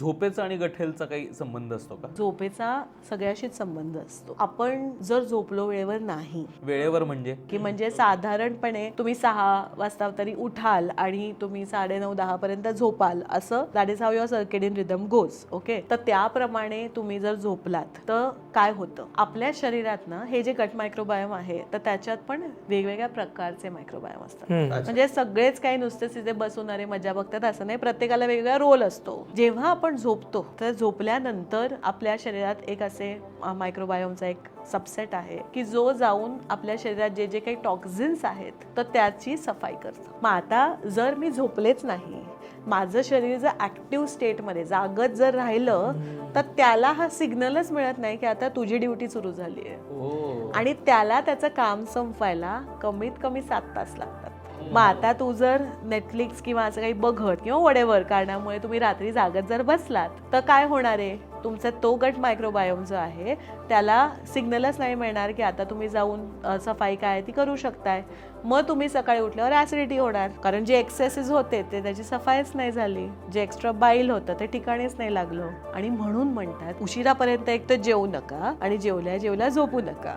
झोपेचा आणि गठेलचा काही संबंध असतो का? झोपेचा सगळ्याशीच संबंध असतो. आपण जर झोपलो वेळेवर नाही वेळेवर म्हणजे? की म्हणजे साधारणपणे तुम्ही सहा वाजता तरी उठाल आणि तुम्ही साडे नऊ दहा पर्यंत झोपाल असं that is how your circadian rhythm goes okay तर त्याप्रमाणे तुम्ही जर झोपलात तर काय होतं? आपल्या शरीरात ना हे जे गट मायक्रोबायोम आहे तर त्याच्यात पण वेगवेगळ्या प्रकारचे मायक्रोबायोम असतात. म्हणजे सगळेच काही नुसते तिथे बसून अरे मजा बघतात असं नाही. प्रत्येकाला वेगवेगळा रोल असतो. जेव्हा आपण आपण झोपतो. तर झोपल्यानंतर आपल्या शरीरात एक असे मायक्रोबायोमचा एक सबसेट आहे की जो जाऊन आपल्या शरीरात जे जे काही टॉक्झिन्स आहेत तर त्याची सफाई करतं. मग आता जर मी झोपलेच नाही माझं शरीर जर ऍक्टिव्ह स्टेटमध्ये जागत जर राहिलं तर त्याला हा सिग्नलच मिळत नाही की आता तुझी ड्युटी सुरू झाली आहे. ओ आणि त्याला त्याचं काम संपवायला कमीत कमी सात तास लागतात. मग आता तू जर नेटफ्लिक्स किंवा असं काही बघत किंवा वडेवर कारणामुळे तुम्ही रात्री जागत जर बसलात तर काय होणार आहे? तुमचा तो गट मायक्रोबायोम जो आहे त्याला सिग्नलच नाही मिळणार की आता तुम्ही जाऊन सफाई काय आहे ती करू शकताय. मग तुम्ही सकाळी उठल्यावर ॲसिडिटी होणार. कारण जे एक्सेसेस होते ते त्याची सफाईच नाही झाली. जे एक्स्ट्रा बाईल होतं ते ठिकाणीच नाही लागलं. आणि म्हणून म्हणतात उशिरापर्यंत एक तर जेवू नका आणि जेवल्या जेवल्या झोपू नका.